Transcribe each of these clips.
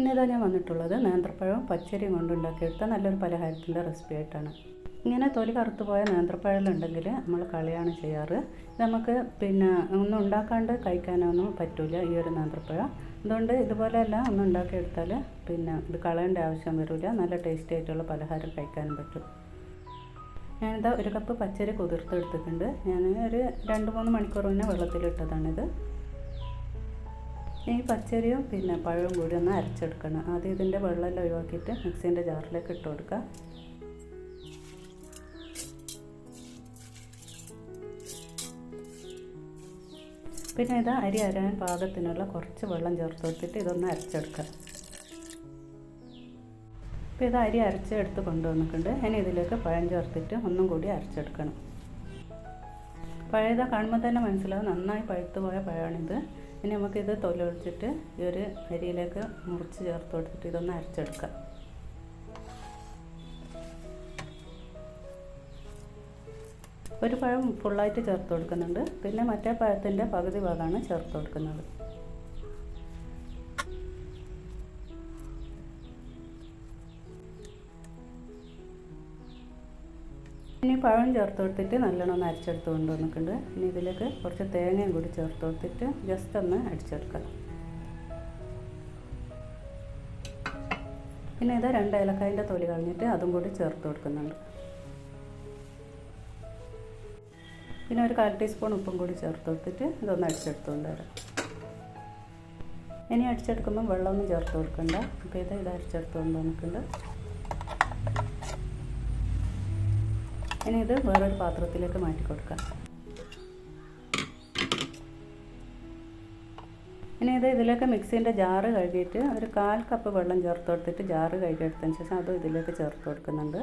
ഇന്നിതാ ഞാൻ വന്നിട്ടുള്ളത് നേന്ത്രപ്പഴവും പച്ചരിയും കൊണ്ടുണ്ടാക്കിയെടുത്ത നല്ലൊരു പലഹാരത്തിന്റെ റെസിപ്പി ആയിട്ടാണ്. ഇങ്ങനെ തൊലി കറുത്തു പോയ നേന്ത്രപ്പഴമുണ്ടെങ്കിൽ നമ്മൾ കളിയാണ് ചെയ്യാറ്. നമുക്ക് പിന്നെ ഒന്നും ഉണ്ടാക്കാണ്ട് കഴിക്കാനൊന്നും പറ്റില്ല ഈ ഒരു നേന്ത്രപ്പഴം. അതുകൊണ്ട് ഇതുപോലെയല്ല ഒന്ന് ഉണ്ടാക്കിയെടുത്താൽ പിന്നെ ഇത് കളയേണ്ട ആവശ്യം വരില്ല. നല്ല ടേസ്റ്റി ആയിട്ടുള്ള പലഹാരം കഴിക്കാനും പറ്റും. ഞാനിതാ ഒരു കപ്പ് പച്ചരി കുതിർത്തെടുത്തിട്ടുണ്ട്. ഞാൻ ഒരു രണ്ട് മൂന്ന് മണിക്കൂർ മുന്നേ വെള്ളത്തിലിട്ടതാണിത്. ഈ പച്ചരിയും പിന്നെ പഴവും കൂടി ഒന്ന് അരച്ചെടുക്കണം. ആദ്യം ഇതിന്റെ വെള്ളമെല്ലാം ഒഴിവാക്കിയിട്ട് മിക്സീന്റെ ജാറിലേക്ക് ഇട്ട് കൊടുക്കുക. പിന്നെ ഇത് അരി അരയാൻ പാകത്തിനുള്ള കുറച്ച് വെള്ളം ചേർത്ത് കൊടുത്തിട്ട് ഇതൊന്ന് അരച്ചെടുക്കുക. അപ്പോൾ ഇത് അരി അരച്ചെടുത്ത് കൊണ്ടുവന്നിട്ടുണ്ട്. ഇനി ഇതിലേക്ക് പഴം ചേർത്തിട്ട് ഒന്നും കൂടി അരച്ചെടുക്കണം. പഴയത് കാണുമ്പോൾ തന്നെ മനസ്സിലാവും. നന്നായി പഴുത്തുപോയ പഴമാണിത്. ഇനി നമുക്കിത് തൊലൊഴിച്ചിട്ട് ഈ ഒരു അരിയിലേക്ക് മുറിച്ച് ചേർത്ത് കൊടുത്തിട്ട് ഇതൊന്ന് അരച്ചെടുക്കാം ഒരു പഴം ഫുള്ളായിട്ട് ചേർത്ത് കൊടുക്കുന്നുണ്ട്. പിന്നെ മറ്റേ പഴത്തിന്റെ പകുതി ഭാഗമാണ് ചേർത്ത് കൊടുക്കുന്നത്. ഇനി പഴം ചേർത്ത് കൊടുത്തിട്ട് നല്ലോണം ഒന്ന് അരച്ചെടുത്ത് കൊണ്ടുവന്നിട്ടുണ്ട്. ഇനി ഇതിലേക്ക് കുറച്ച് തേങ്ങയും കൂടി ചേർത്ത് കൊടുത്തിട്ട് ജസ്റ്റ് ഒന്ന് അടിച്ചെടുക്കാം. പിന്നെ ഇത് രണ്ട് ഏലക്കായന്റെ തൊലി കളഞ്ഞിട്ട് അതും കൂടി ചേർത്ത് കൊടുക്കുന്നുണ്ട്. പിന്നെ ഒരു കാൽ ടീസ്പൂൺ ഉപ്പും കൂടി ചേർത്ത് കൊടുത്തിട്ട് ഇതൊന്ന് അടിച്ചെടുത്തുകൊണ്ട് വരാം ഇനി അടിച്ചെടുക്കുമ്പോൾ വെള്ളമൊന്നും ചേർത്ത് കൊടുക്കണ്ട. അപ്പോൾ ഇത് ഇത് അടിച്ചെടുത്തുകൊണ്ട് വന്നിട്ടുണ്ട് ഇനി ഇത് വേറൊരു പാത്രത്തിലേക്ക് മാറ്റി കൊടുക്കാം. ഇനി ഇത് ഇതിലേക്ക് മിക്സീന്റെ ജാറ് കഴുകിയിട്ട് ഒരു കാൽ കപ്പ് വെള്ളം ചേർത്ത് കൊടുത്തിട്ട് ജാറ് കഴുകിയെടുത്തതിന് ശേഷം അതും ഇതിലേക്ക് ചേർത്ത് കൊടുക്കുന്നുണ്ട്.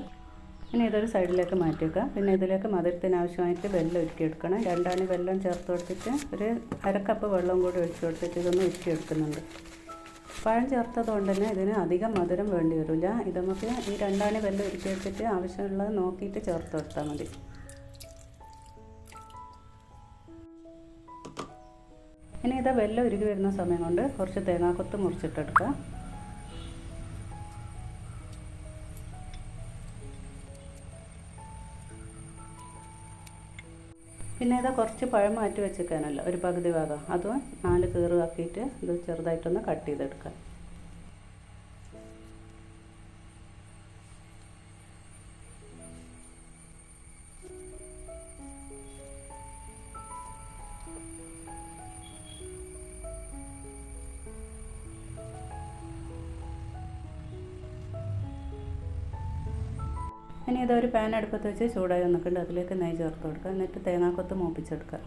ഇനി ഇതൊരു സൈഡിലേക്ക് മാറ്റി വെക്കുക പിന്നെ ഇതിലേക്ക് മധുരത്തിന് ആവശ്യമായിട്ട് വെള്ളം ഉരുക്കിയെടുക്കണം. രണ്ടാണി വെള്ളം ചേർത്ത് കൊടുത്തിട്ട് ഒരു അരക്കപ്പ് വെള്ളം കൂടി ഒഴിച്ചു കൊടുത്തിട്ട് ഇതൊന്ന് ഉരുക്കിയെടുക്കുന്നുണ്ട്. പഴം ചേർത്തത് കൊണ്ട് തന്നെ ഇതിന് അധികം മധുരം വേണ്ടി വരില്ല. ഇത് നമുക്ക് ഈ രണ്ടാണി വെല്ലം ഉരുക്കി വെച്ചിട്ട് ആവശ്യമുള്ളത് നോക്കിയിട്ട് ചേർത്ത് കൊടുത്താൽ മതി. ഇനി ഇത് വെല്ലം ഉരുകി വരുന്ന സമയം കൊണ്ട് കുറച്ച് തേങ്ങാക്കൊത്ത് മുറിച്ചിട്ടെടുക്കുക പിന്നെ ഇത് കുറച്ച് പഴം മാറ്റി വെച്ചേക്കാനല്ല. ഒരു പകുതി ഭാഗം. അതും നാല് കീറുവാക്കിയിട്ട് ഇത് ചെറുതായിട്ടൊന്ന് കട്ട് ചെയ്തെടുക്കാം. ഇനി ഇതൊരു പാൻ അടുപ്പത്ത് വെച്ച് ചൂടായി വന്നിട്ടുണ്ട്. അതിലേക്ക് നെയ്യ് ചേർത്ത് കൊടുക്കുക. എന്നിട്ട് തേങ്ങാക്കൊത്ത് മൂപ്പിച്ചെടുക്കുക.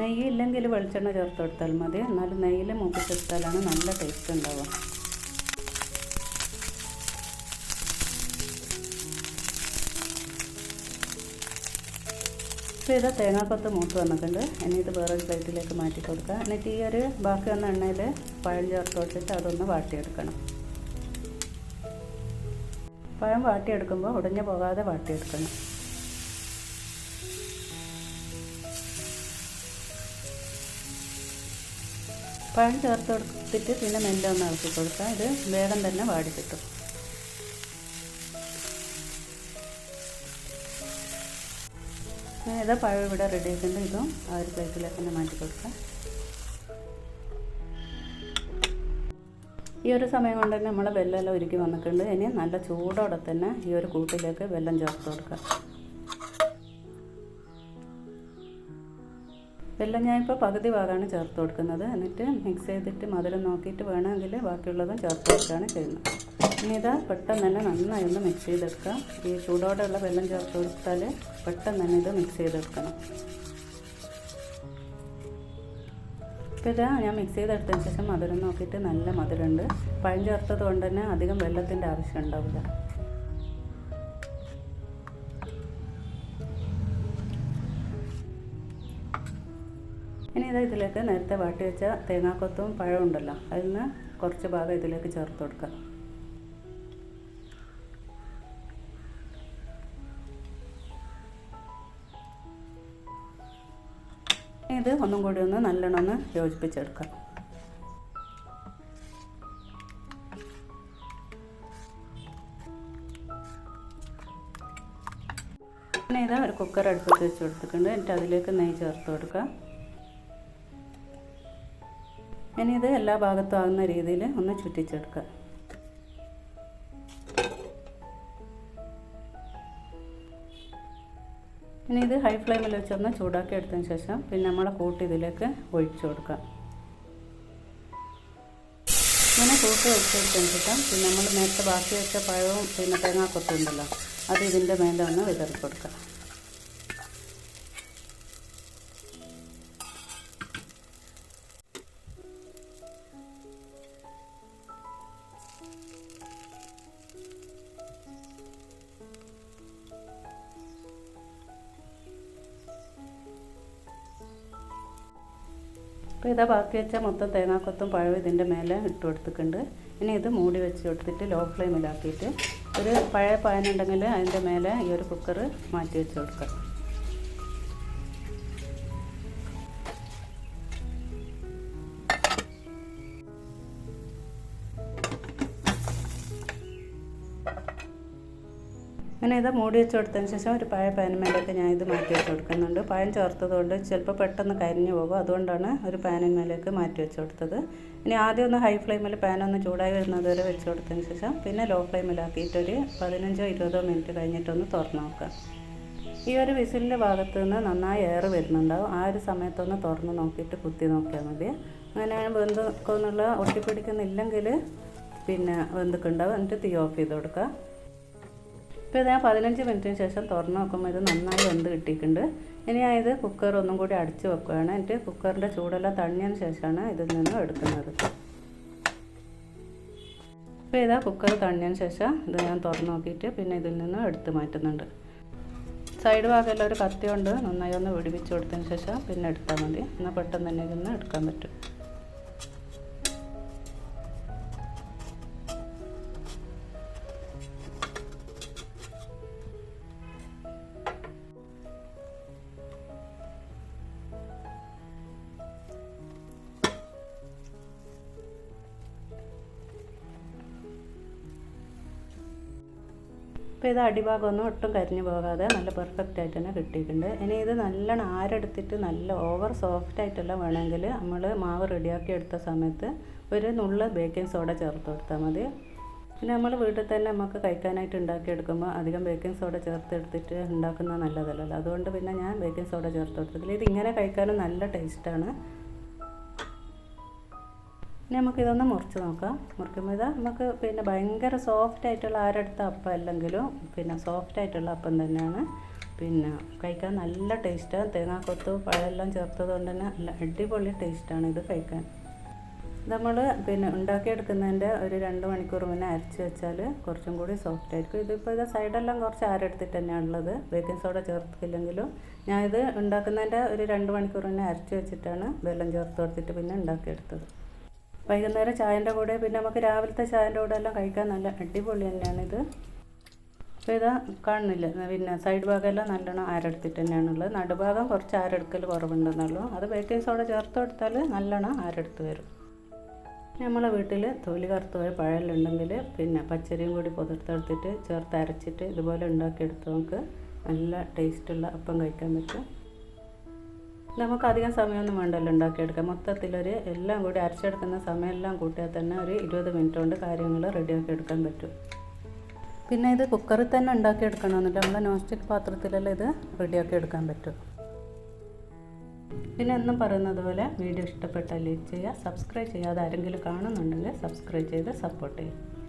നെയ്യ് ഇല്ലെങ്കിൽ വെളിച്ചെണ്ണ ചേർത്ത് കൊടുത്താൽ മതി. എന്നാലും നെയ്യിൽ മൂപ്പിച്ചെടുത്താലാണ് നല്ല ടേസ്റ്റ് ഉണ്ടാവുക. ഇപ്പോൾ ഇത് തേങ്ങാക്കൊത്ത് മൂത്ത് വന്നിട്ടുണ്ട്. ഇനി ഇത് വേറൊരു പ്ലേറ്റിലേക്ക് മാറ്റി കൊടുക്കുക. എന്നിട്ട് ഈ ഒരു ബാക്കി വന്ന എണ്ണയിൽ പഴം ചേർത്ത് കൊടുത്തിട്ട് അതൊന്ന് വാട്ടിയെടുക്കണം. പഴം വാട്ടിയെടുക്കുമ്പോൾ ഉടഞ്ഞു പോകാതെ വാട്ടിയെടുക്കണം. പഴം ചേർത്ത് കൊടുത്തിട്ട് പിന്നെ മെല്ലെ ഒന്ന് ഇളക്കി കൊടുക്കുക. ഇത് വേഗം തന്നെ വാടി കിട്ടും. ഇതാ പഴം ഇവിടെ റെഡി ഇതും ആ ഒരു പ്ലേറ്റിലേക്ക് തന്നെ മാറ്റി കൊടുക്കാം ഈ ഒരു സമയം കൊണ്ട് തന്നെ നമ്മൾ വെല്ലമെല്ലാം ഒരുക്കി വന്നിട്ടുണ്ട്. ഇനി നല്ല ചൂടോടെ തന്നെ ഈ ഒരു കൂട്ടിലേക്ക് വെല്ലം ചേർത്ത് കൊടുക്കുക. വെല്ലം ഇപ്പോൾ പകുതി ഭാഗമാണ് ചേർത്ത് കൊടുക്കുന്നത്. എന്നിട്ട് മിക്സ് ചെയ്തിട്ട് മധുരം നോക്കിയിട്ട് വേണമെങ്കിൽ ബാക്കിയുള്ളതും ചേർത്ത് കൊടുക്കുകയാണ് ചെയ്യുന്നത്. ഇനി ഇതാ പെട്ടെന്ന് തന്നെ നന്നായി ഒന്ന് മിക്സ് ചെയ്തെടുക്കുക ഈ ചൂടോടെയുള്ള വെള്ളം ചേർത്ത് കൊടുത്താൽ പെട്ടെന്ന് തന്നെ ഇത് മിക്സ് ചെയ്തെടുക്കണം. ഇപ്പോൾ ഞാൻ മിക്സ് ചെയ്തെടുത്തതിന് ശേഷം മധുരം നോക്കിയിട്ട് നല്ല മധുരമുണ്ട്. പഴം ചേർത്തത് കൊണ്ട് തന്നെ അധികം വെള്ളത്തിന്റെ ആവശ്യം ഉണ്ടാവില്ല. ഇനി ഇതാ ഇതിലേക്ക് നേരത്തെ വാട്ടി വെച്ച തേങ്ങാക്കൊത്തും പഴം ഉണ്ടല്ലോ. അതിൽ നിന്ന് കുറച്ച് ഭാഗം ഇതിലേക്ക് ചേർത്ത് കൊടുക്കുക. ഇത് ഒന്നും കൂടി ഒന്ന് നല്ലോണം ഒന്ന് യോജിപ്പിച്ചെടുക്കാം. പിന്നെ ഇത് ഒരു കുക്കർ അടുപ്പത്ത് വെച്ച് കൊടുത്തിട്ടുണ്ട്. എന്നിട്ട് അതിലേക്ക് നെയ്യ് ചേർത്ത് കൊടുക്കാം. ഇനി ഇത് എല്ലാ ഭാഗത്തും ആകുന്ന രീതിയിൽ ഒന്ന് ചുറ്റിച്ചെടുക്കുക ഇനി ഇത് ഹൈ ഫ്ലെയിമിൽ വെച്ചൊന്ന് ചൂടാക്കി എടുത്തതിന് ശേഷം പിന്നെ നമ്മളെ കൂട്ടി ഇതിലേക്ക് ഒഴിച്ചു കൊടുക്കാം ഇങ്ങനെ കൂട്ടി ഒഴിച്ചെടുത്തതിന് ശേഷം പിന്നെ നമ്മൾ നേരത്തെ ബാക്കി വെച്ച പഴവും പിന്നെ തേങ്ങാക്കൊത്തുണ്ടല്ലോ അത് ഇതിന്റെ മേലെ ഒന്ന് വിതറി കൊടുക്കാം അപ്പോൾ ഇതാ ബാക്കി വെച്ച മൊത്തം തേങ്ങാക്കൊത്തും പഴവും ഇതിന്റെ മേലെ ഇട്ട് കൊടുത്തിട്ടുണ്ട്. ഇനി ഇത് മൂടി വെച്ച് കൊടുത്തിട്ട് ലോ ഫ്ലെയിമിലാക്കിയിട്ട് ഒരു പഴയ പാനുണ്ടെങ്കിൽ അതിന്റെ മേലെ ഈ ഒരു കുക്കർ മാറ്റി വെച്ച് കൊടുക്കുക അങ്ങനെ ഇത് മൂടി വെച്ച് കൊടുത്തതിന് ശേഷം ഒരു പഴയ പാനിന്മേലേക്ക് ഞാൻ ഇത് മാറ്റി വെച്ച് കൊടുക്കുന്നുണ്ട്. പഴം ചേർത്തതുകൊണ്ട് ചിലപ്പോൾ പെട്ടെന്ന് കരിഞ്ഞു പോകും. അതുകൊണ്ടാണ് ഒരു പാനിന്മേലേക്ക് മാറ്റി വെച്ച് കൊടുത്തത്. ഇനി ആദ്യം ഒന്ന് ഹൈ ഫ്ലെയിമിൽ പാനൊന്ന് ചൂടായി വരുന്നത് വരെ വെച്ച് കൊടുത്തതിന് ശേഷം പിന്നെ ലോ ഫ്ലെയിമിലാക്കിയിട്ടൊരു പതിനഞ്ചോ ഇരുപതോ മിനിറ്റ് കഴിഞ്ഞിട്ടൊന്ന് തുറന്ന് നോക്കാം ഈ ഒരു വിസിലിന്റെ ഭാഗത്ത് നിന്ന് നന്നായി എയർ വരുന്നുണ്ടാവും. ആ ഒരു സമയത്തൊന്ന് തുറന്ന് നോക്കിയിട്ട് കുത്തി നോക്കിയാൽ മതി. അങ്ങനെ ബന്ധുക്കൊന്നുള്ള ഒട്ടിപ്പിടിക്കുന്നില്ലെങ്കിൽ പിന്നെ ബന്ധുക്കുണ്ടാവും എന്നിട്ട് തീ ഓഫ് ചെയ്ത് കൊടുക്കുക. ഇപ്പോൾ ഞാൻ പതിനഞ്ച് മിനിറ്റിന് ശേഷം തുറന്ന് നോക്കുമ്പോൾ ഇത് നന്നായി വെന്ത് കിട്ടിയിട്ടുണ്ട്. ഇനി ഇത് കുക്കർ ഒന്നും കൂടി അടച്ച് വെക്കുകയാണ് എന്നിട്ട് കുക്കറിന്റെ ചൂടെല്ലാം തണിയതിന് ശേഷമാണ് ഇതിൽ നിന്ന് എടുക്കുന്നത്. ഇപ്പോൾ ഇതാ കുക്കർ തണിയതിന് ശേഷം ഇത് ഞാൻ തുറന്ന് നോക്കിയിട്ട് പിന്നെ ഇതിൽ നിന്ന് എടുത്ത് മാറ്റുന്നുണ്ട്. സൈഡ് ഭാഗമെല്ലാം ഒരു കത്തി കൊണ്ട് നന്നായി ഒന്ന് പിടിപ്പിച്ച് കൊടുത്തതിന് ശേഷം പിന്നെ എടുത്താൽ മതി. എന്നാൽ പെട്ടെന്ന് തന്നെ ഇതിൽ നിന്ന് എടുക്കാൻ പറ്റും. ഇപ്പോൾ ഇത് അടിഭാഗമൊന്നും ഒട്ടും കരിഞ്ഞു പോകാതെ നല്ല പെർഫെക്റ്റ് ആയിട്ട് തന്നെ കിട്ടിയിട്ടുണ്ട്. ഇനി ഇത് നല്ലോണം ആരെടുത്തിട്ട് നല്ല ഓവർ സോഫ്റ്റ് ആയിട്ടുള്ള വേണമെങ്കിൽ നമ്മൾ മാവ് റെഡിയാക്കി എടുത്ത സമയത്ത് ഒരു നുള്ള ബേക്കിംഗ് സോഡ ചേർത്ത് കൊടുത്താൽ മതി. പിന്നെ നമ്മൾ വീട്ടിൽ തന്നെ നമുക്ക് കഴിക്കാനായിട്ട് ഉണ്ടാക്കിയെടുക്കുമ്പോൾ അധികം ബേക്കിംഗ് സോഡ ചേർത്തെടുത്തിട്ട് ഉണ്ടാക്കുന്നത് നല്ലതല്ലല്ലോ. അതുകൊണ്ട് പിന്നെ ഞാൻ ബേക്കിംഗ് സോഡ ചേർത്ത് കൊടുത്തിട്ടില്ല. ഇത് ഇങ്ങനെ കഴിക്കാനും നല്ല ടേസ്റ്റാണ് ഇനി നമുക്കിതൊന്ന് മുറിച്ച് നോക്കാം. മുറിക്കുമ്പോൾ ഇതാ നമുക്ക് പിന്നെ ഭയങ്കര സോഫ്റ്റ് ആയിട്ടുള്ള ആരെടുത്ത അപ്പം അല്ലെങ്കിലും പിന്നെ സോഫ്റ്റ് ആയിട്ടുള്ള അപ്പം തന്നെയാണ്. പിന്നെ കഴിക്കാൻ നല്ല ടേസ്റ്റാണ് തേങ്ങാക്കൊത്ത് പഴമെല്ലാം ചേർത്തത് കൊണ്ട് തന്നെ നല്ല അടിപൊളി ടേസ്റ്റാണ് ഇത് കഴിക്കാൻ. നമ്മൾ പിന്നെ ഉണ്ടാക്കിയെടുക്കുന്നതിന്റെ ഒരു രണ്ട് മണിക്കൂർ മുന്നേ അരച്ച് വെച്ചാൽ കുറച്ചും കൂടി സോഫ്റ്റ് ആയിരിക്കും. ഇതിപ്പോൾ ഇത് സൈഡെല്ലാം കുറച്ച് ആരെടുത്തിട്ട് തന്നെയാണ് ഉള്ളത്. ബേക്കിംഗ് സോഡ ചേർത്തില്ലെങ്കിലും ഞാനിത് ഉണ്ടാക്കുന്നതിന്റെ ഒരു രണ്ട് മണിക്കൂർ മുന്നേ അരച്ച് വെച്ചിട്ടാണ് വെള്ളം ചേർത്ത് കൊടുത്തിട്ട് പിന്നെ ഉണ്ടാക്കിയെടുത്തത്. വൈകുന്നേരം ചായന്റെ കൂടെ പിന്നെ നമുക്ക് രാവിലത്തെ ചായന്റെ കൂടെ എല്ലാം കഴിക്കാൻ നല്ല അടിപൊളി തന്നെയാണ് ഇത് അപ്പോൾ ഇതാ കാണുന്നില്ല? പിന്നെ സൈഡ് ഭാഗമെല്ലാം നല്ലോണം ആരെടുത്തിട്ട് തന്നെയാണുള്ളത്. നടുഭാഗം കുറച്ച് ആരെടുക്കൽ കുറവുണ്ടെന്നുള്ളൂ. അത് ബേക്കിംഗ് സോഡ ചേർത്ത് കൊടുത്താൽ നല്ലോണം ആരെടുത്ത് വരും. നമ്മളെ വീട്ടിൽ തൊലി കറുത്ത് പോയ പഴലുണ്ടെങ്കിൽ പിന്നെ പച്ചരിയും കൂടി പുതിർത്തെടുത്തിട്ട് ചേർത്ത് അരച്ചിട്ട് ഇതുപോലെ ഉണ്ടാക്കിയെടുത്ത് നമുക്ക് നല്ല ടേസ്റ്റുള്ള അപ്പം കഴിക്കാൻ പറ്റും. നമുക്ക് അധികം സമയമൊന്നും വേണ്ടല്ലോ ഉണ്ടാക്കിയെടുക്കാം മൊത്തത്തിലൊരു എല്ലാം കൂടി അരച്ചെടുക്കുന്ന സമയമെല്ലാം കൂട്ടിയാൽ തന്നെ ഒരു ഇരുപത് മിനിറ്റ് കൊണ്ട് കാര്യങ്ങൾ റെഡിയാക്കി എടുക്കാൻ പറ്റും. പിന്നെ ഇത് കുക്കറിൽ തന്നെ ഉണ്ടാക്കിയെടുക്കണമെന്നില്ല. നമ്മുടെ നോൺ സ്റ്റിക്ക് പാത്രത്തിലെല്ലാം ഇത് റെഡിയാക്കി എടുക്കാൻ പറ്റും. പിന്നെ എന്നും പറയുന്നത് പോലെ വീഡിയോ ഇഷ്ടപ്പെട്ടാൽ ലൈക്ക് ചെയ്യുക സബ്സ്ക്രൈബ് ചെയ്യാതെ ആരെങ്കിലും കാണുന്നുണ്ടെങ്കിൽ സബ്സ്ക്രൈബ് ചെയ്ത് സപ്പോർട്ട് ചെയ്യുക.